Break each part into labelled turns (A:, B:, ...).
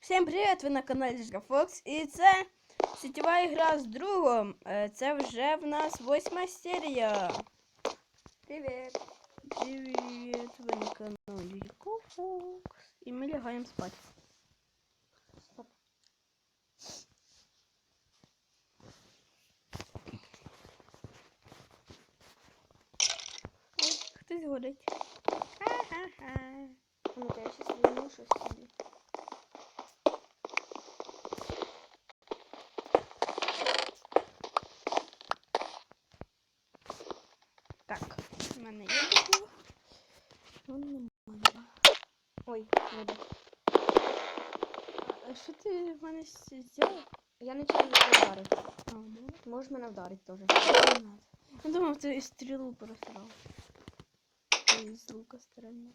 A: Всім привіт! Ви на каналі Жгафокс. І це сетєва ігра з другом. Е, Це вже в нас восьма серія.
B: Привет.
A: Привіт! Ви на каналі Жгафокс. І ми лягаємо спати.
B: Стоп.
A: Ой, хтось горить. Ха-ха-ха.
B: Ну-ка, я сейчас верну щось
A: в мене є таке. Ну, немає.
B: Ой, вода.
A: А що ти в мене зробив?
B: Я нічого не вдарив.
A: А, да?
B: Можеш мене вдарити теж.
A: Я думав, ти стрілу просрав. З лука стрельнув.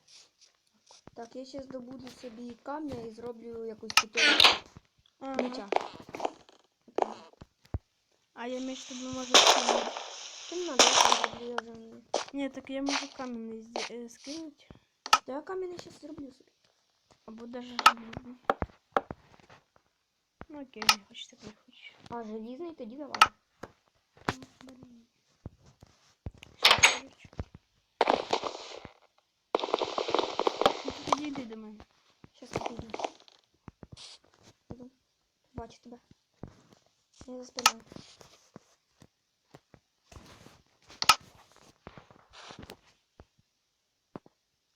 B: Так, я зараз добуду собі камня і зроблю якусь таку
A: Ага.
B: меча.
A: А я меч тобі можу скинути.
B: Ти надо, я зроблю, я вже... не-
A: Ні, так я можу камінь зді- е, скинути.
B: Та я камінь зараз зроблю собі.
A: Або даже железний. Ну окей, не хочеш, так не хочеш.
B: А, желізний, тоді давай.
A: Ну, блін. Щас, короче. Ну, ти підійди до мене.
B: Зараз я піду. Іду. Бачу тебе. Я за спиною.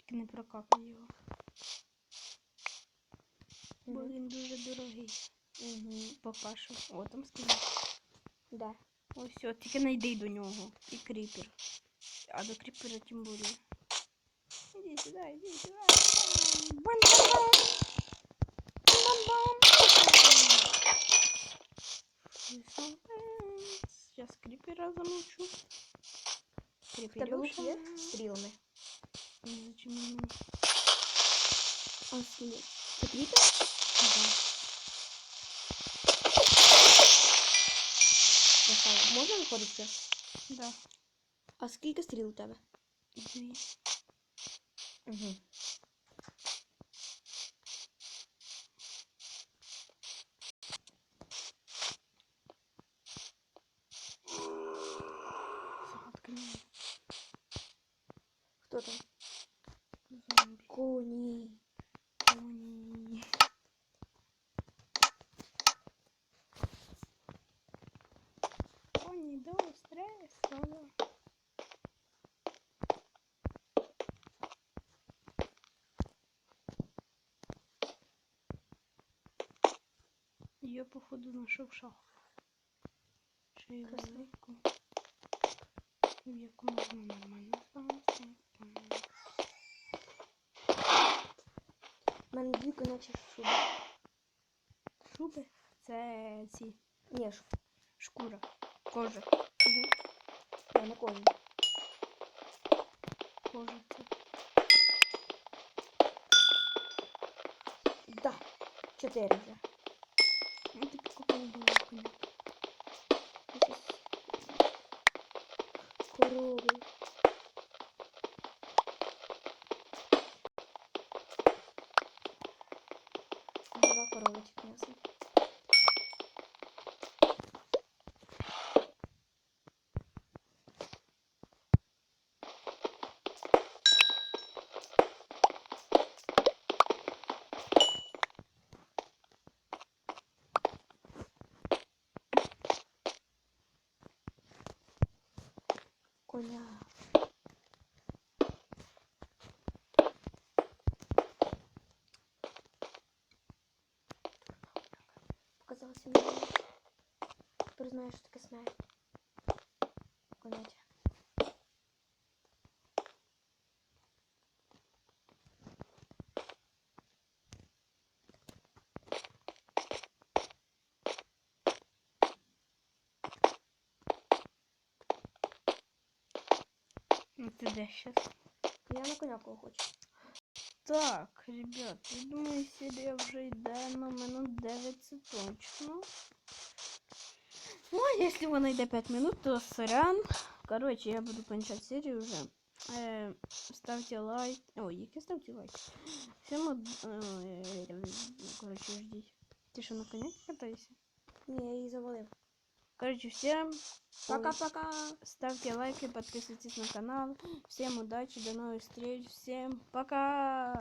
A: Тільки не прокапай його. Бо
B: Мгм.
A: він дуже дорогий.
B: Угу.
A: Поки що. О, там скинув.
B: Да.
A: Ось все, тільки не йди до нього. І кріпер. А до кріпера тим більше. Іди сюди, іди сюди. Бам-бам-бам. Бам-бам-бам. Сейчас кріпера замучу.
B: В тебе лук
A: Кріперюша.
B: є стрілами?
A: Ні, зачем мені?
B: А, скільки? Це кріпер?
A: Да.
B: Красава. Можна виходити?
A: Да.
B: А скільки стріл у тебе?
A: Дві.
B: Угу.
A: Загадка не
B: Хто там?
A: стресу. Я походу знайшов шахту. Ще й
B: Красиво.
A: велику. В яку можна нормально спати.
B: У мене дві конячі шуби.
A: Шуби це ці
B: Ні, ш...
A: шкура, кожа.
B: Угу. Я не кожен.
A: Кожа це.
B: Да. Чотири вже.
A: Ну ти покупай велику.
B: Корови. Два коровочки м'ясо. Коня. Показалося мені. Тепер знаю, що таке смерть. Коняття.
A: Ну ти де щас?
B: Я на коняку хочу.
A: Так, ребят, я думаю, серія вже йде на минут 9 це точно. Ну, а якщо вона йде 5 минут, то сорян. Короче, я буду кончать серію вже. Е, ставте лайк. Ой, яке ставте лайк. Всем од... е, короче, ждіть. Ти що на коні катаєшся?
B: Ні, я її завалив.
A: Короче, всем
B: Пока-пока.
A: ставьте лайки, подписывайтесь на канал. Всем удачи, до новых встреч, всем пока!